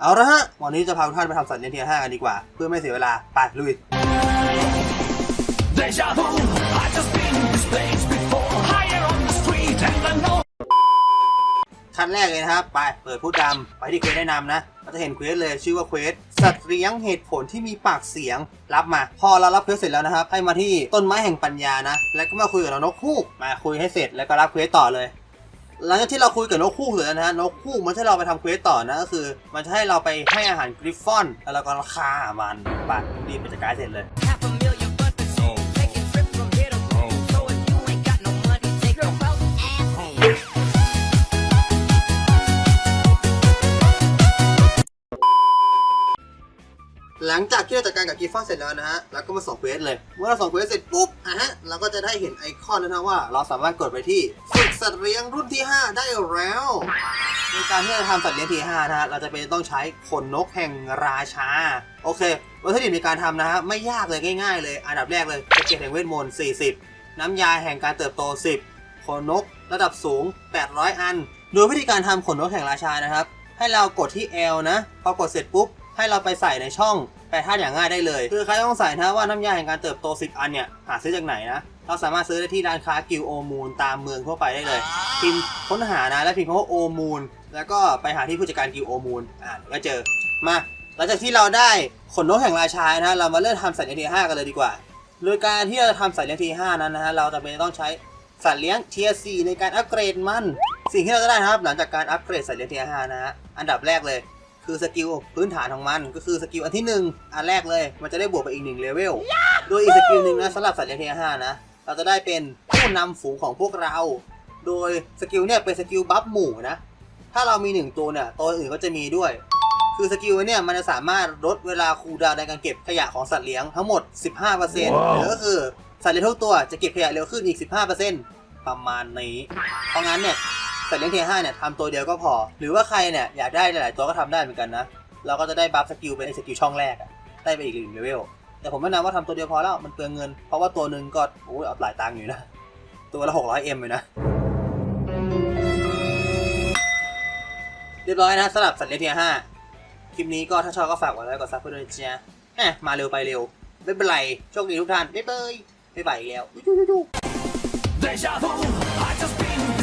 เอาละฮะ วันนี้จะพาทุกท่านไปทำสัตว์เลี้ยงเทียร์ห้ากันดีกว่า เพื่อไม่เสียเวลา ไปลุย Deja vu, I just been this place before. Higher on the street and I know. ขั้นแรกเลยนะครับ ไป เปิดพูดดำไปที่เควสแนะนำนะเราจะเห็นเควสเลยชื่อว่าเควสสัตว์เลี้ยงเหตุผลที่มีปากเสียงรับมา พอเรารับเควสเสร็จแล้วนะครับ ให้มาที่ต้นไม้แห่งปัญญานะ แล้วก็มาคุยกับนกฮูกมาคุยให้เสร็จแล้วก็รับเควสต่อเลย หลังจากที่เราคุยกับนกคู่เสร็จนะฮะนกคู่มันจะให้เราไปทำเควสต่อนะก็คือ มันจะให้เราไปให้อาหารกริฟฟอน แล้วเราก็ฆ่ามันไปรีบไปจัดการเสร็จเลย หลังจากที่เราจัดการกับกีฟอนเสร็จแล้วนะฮะเราก็มาส่งเควสเลย เมื่อเราส่งเควสเสร็จปุ๊บอะฮะเราก็จะได้เห็นไอคอนนะฮะว่า เราสามารถกดไปที่ฝึกสัตว์เลี้ยงรุ่นที่ 5 ได้แล้ว ในการที่เราทำสัตว์เลี้ยงที่5นะฮะเราจะเป็นต้องใช้ขนนกแห่งราชา โอเควัตถุดิบในการทำนะฮะไม่ยากเลยง่าย ๆ เลย อันดับแรกเลยเก็ตแห่งเวทมนต์40 น้ำยาแห่งการเติบโต 10 ขนนกระดับสูง 800 อัน โดยวิธีการทำขนนกแห่งราชานะครับให้เรากดที่ L นะพอกดเสร็จปุ๊บ ให้เราไปใส่ในช่องแปลธาตุอย่างง่ายได้เลย คือใครต้องใส่นะว่าน้ำยาแห่งการเติบโต 10 อันเนี่ยหาซื้อจากไหนนะเราสามารถซื้อได้ที่ร้านค้ากิลโอมูลตามเมืองทั่วไปได้เลยพิมพ์ค้นหานะแล้วพิมพ์คำว่าโอมูลแล้วก็ไปหาที่ผู้จัดการกิลโอมูลอ่าเดี๋ยวก็เจอมาหลังจากที่เราได้ขนนกแห่งราชานะเรามาเริ่มทำสัตว์เลี้ยงทีห้ากันเลยดีกว่า โดยการที่เราจะทำสัตว์เลี้ยงทีห้านั้นนะฮะเราจะเป็นต้องใช้สัตว์เลี้ยงเทียร์ในการอัปเกรดมัน สิ่งที่เราจะได้นะครับ หลังจากการอัปเกรดสัตว์เลี้ยงเทียร์ห้านะฮะอันดับแรกเลย คือสกิลพื้นฐานของมันก็คือสกิลอันที่หนึ่งอันแรกเลยมันจะได้บวกไปอีกหนึ่งเลเวลโดยอีกสกิลหนึ่งนะสำหรับสัตว์เลี้ยงเทียร์ห้านะ เราจะได้เป็นผู้นำฝูงของพวกเรา โดยสกิลเนี่ยเป็นสกิลบัฟหมู่นะ ถ้าเรามีหนึ่งตัวเนี่ยตัวอื่นก็จะมีด้วย คือสกิลเนี่ยมันจะสามารถลดเวลาคูลดาวน์ในการเก็บขยะของสัตว์เลี้ยงทั้งหมด 15%หรือก็คือสัตว์เลี้ยงทุกตัวจะเก็บขยะเร็วขึ้นอีก 15%ประมาณนี้ เพราะงั้นเนี่ย สัตว์เลี้ยงเทียห้าเนี่ยทำตัวเดียวก็พอ หรือว่าใครเนี่ยอยากได้หลายๆตัวก็ทำได้เหมือนกันนะ เราก็จะได้บัฟสกิลเป็นไอสกิลช่องแรกอะได้ไปอีกหนึ่งเลเวล แต่ผมแนะนำว่าทำตัวเดียวพอแล้วมันเปลืองเงิน เพราะว่าตัวหนึ่งก็โอ้ยเอาหลายตังค์อยู่นะ ตัวละ 600M เลยนะ เรียบร้อยนะสำหรับสัตว์เลี้ยงเทียห้าคลิปนี้ก็ถ้าชอบก็ฝากไว้แล้วกดซับเพื่อนด้วยจ้ะแหมมาเร็วไปเร็วไม่เป็นไรโชคดีทุกท่านบ๊ายบายบ๊ายบายอีกแล้ว Deja vu, I just been